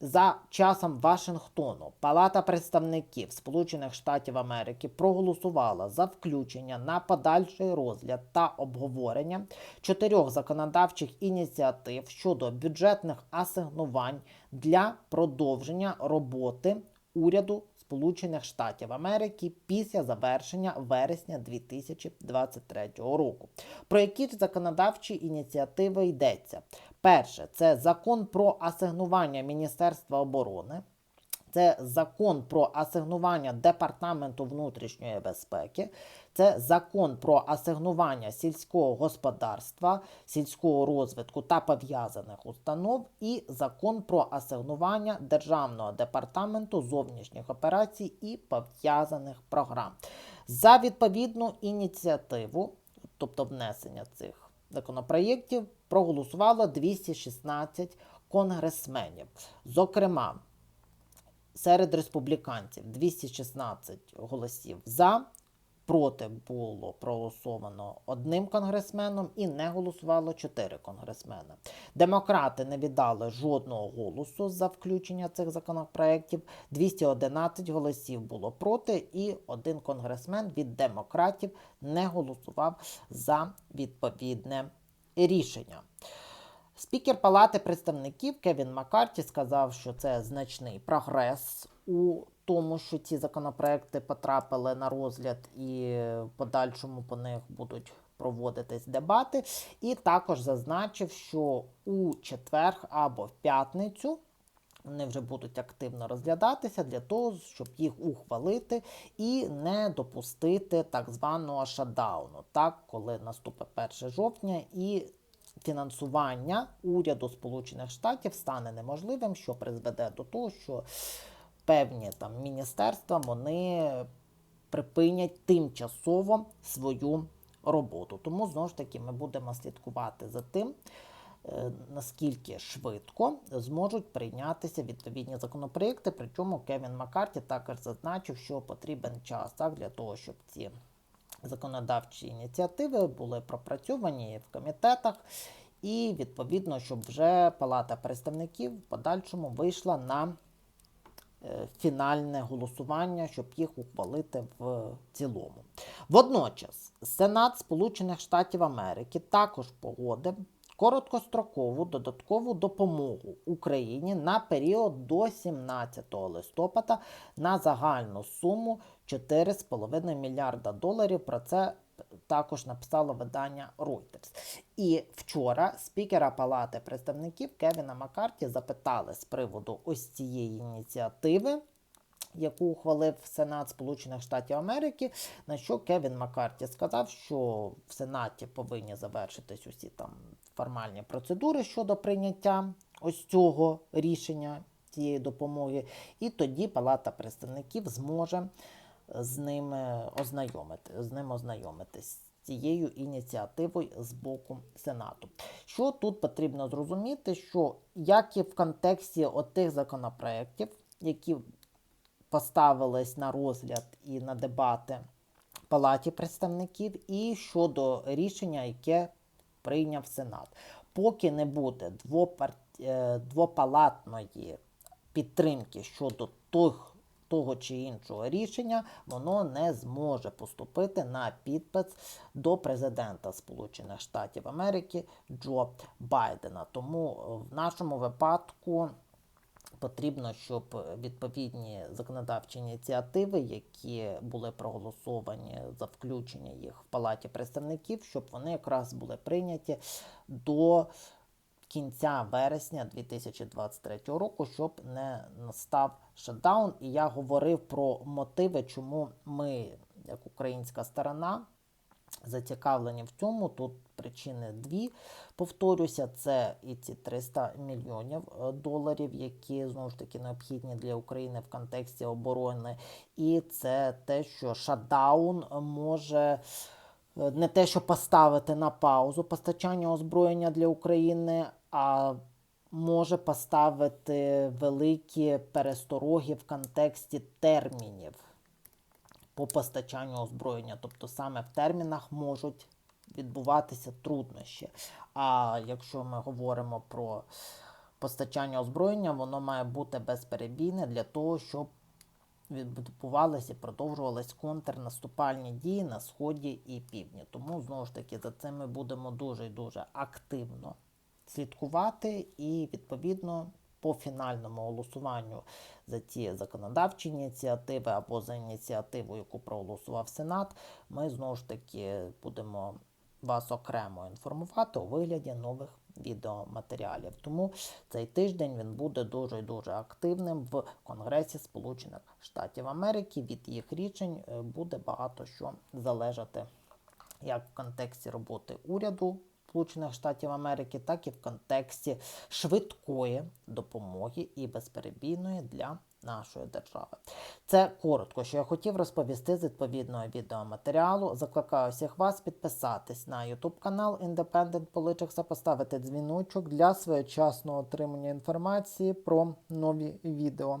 За часом Вашингтону. Палата представників Сполучених Штатів Америки проголосувала за включення на подальший розгляд та обговорення чотирьох законодавчих ініціатив щодо бюджетних асигнувань для продовження роботи уряду Сполучених Штатів Америки після завершення вересня 2023 року. Про які ж законодавчі ініціативи йдеться? Перше, це закон про асигнування Міністерства оборони. Це закон про асигнування Департаменту внутрішньої безпеки, це закон про асигнування сільського господарства, сільського розвитку та пов'язаних установ, і закон про асигнування Державного департаменту зовнішніх операцій і пов'язаних програм. За відповідну ініціативу, тобто внесення цих законопроєктів, проголосувало 216 конгресменів. Зокрема, серед республіканців 216 голосів за, проти було проголосовано одним конгресменом і не голосувало 4 конгресмени. Демократи не віддали жодного голосу за включення цих законопроєктів. 211 голосів було проти, і один конгресмен від демократів не голосував за відповідне рішення. Спікер Палати представників Кевін Маккарті сказав, що це значний прогрес у тому, що ці законопроекти потрапили на розгляд і в подальшому по них будуть проводитись дебати. І також зазначив, що у четвер або в п'ятницю. Вони вже будуть активно розглядатися для того, щоб їх ухвалити і не допустити так званого шатдауну, так, коли наступить 1 жовтня і фінансування уряду Сполучених Штатів стане неможливим, що призведе до того, що певні там міністерства вони припинять тимчасово свою роботу. Тому знову ж таки ми будемо слідкувати за тим. е, Наскільки швидко зможуть прийнятися відповідні законопроекти, причому Кевін Маккарті також зазначив, що потрібен час так, для того, щоб ці законодавчі ініціативи були пропрацьовані в комітетах, і відповідно, щоб вже Палата представників в подальшому вийшла на е, фінальне голосування, щоб їх ухвалити в цілому. Водночас, Сенат Сполучених Штатів Америки також погодив короткострокову додаткову допомогу Україні на період до 17 листопада на загальну суму 4,5 мільярда доларів. Про це також написало видання Reuters. І вчора спікера Палати представників Кевіна Маккарті запитали з приводу ось цієї ініціативи. Яку ухвалив Сенат Сполучених Штатів Америки, на що Кевін Маккарті сказав, що в Сенаті повинні завершитись усі там формальні процедури щодо прийняття ось цього рішення цієї допомоги, і тоді Палата представників зможе з ними ознайомити, з ним ознайомитись. Цією ініціативою з боку Сенату. Що тут потрібно зрозуміти, що як і в контексті отих законопроєктів, які поставились на розгляд і на дебати Палаті представників, і щодо рішення, яке прийняв Сенат. Поки не буде двопар... е, двопалатної підтримки щодо тих, того чи іншого рішення, воно не зможе поступити на підпис до президента Сполучених Штатів Америки Джо Байдена. Тому в нашому випадку потрібно, щоб відповідні законодавчі ініціативи, які були проголосовані за включення їх в палаті представників, щоб вони якраз були прийняті до кінця вересня 2023 року, щоб не настав шатдаун. І я говорив про мотиви, чому ми, як українська сторона, зацікавлені в цьому. Тут причини дві. Повторюся, це і ці 300 мільйонів е, доларів, які знову ж таки необхідні для України в контексті оборони. І це те, що шатдаун може е, не те, що поставити на паузу постачання озброєння для України, а може поставити великі перестороги в контексті термінів по постачанню озброєння. Тобто саме в термінах можуть відбуватися труднощі. А якщо ми говоримо про постачання озброєння, воно має бути безперебійне для того, щоб відбувалися і продовжувались контрнаступальні дії на сході і півдні. Тому знову ж таки за цим ми будемо дуже і дуже активно слідкувати і відповідно по фінальному голосуванню за ці законодавчі ініціативи або за ініціативу, яку проголосував Сенат, ми знову ж таки будемо вас окремо інформувати у вигляді нових відеоматеріалів. Тому цей тиждень він буде дуже дуже активним в Конгресі Сполучених Штатів Америки. Від їх рішень е, буде багато що залежати як в контексті роботи уряду Сполучених Штатів Америки, так і в контексті швидкої допомоги і безперебійної для нашої держави. Це коротко, що я хотів розповісти з відповідного відеоматеріалу. Закликаю всіх вас підписатись на YouTube канал Independent Politics, та поставити дзвіночок для своєчасного отримання інформації про нові відео.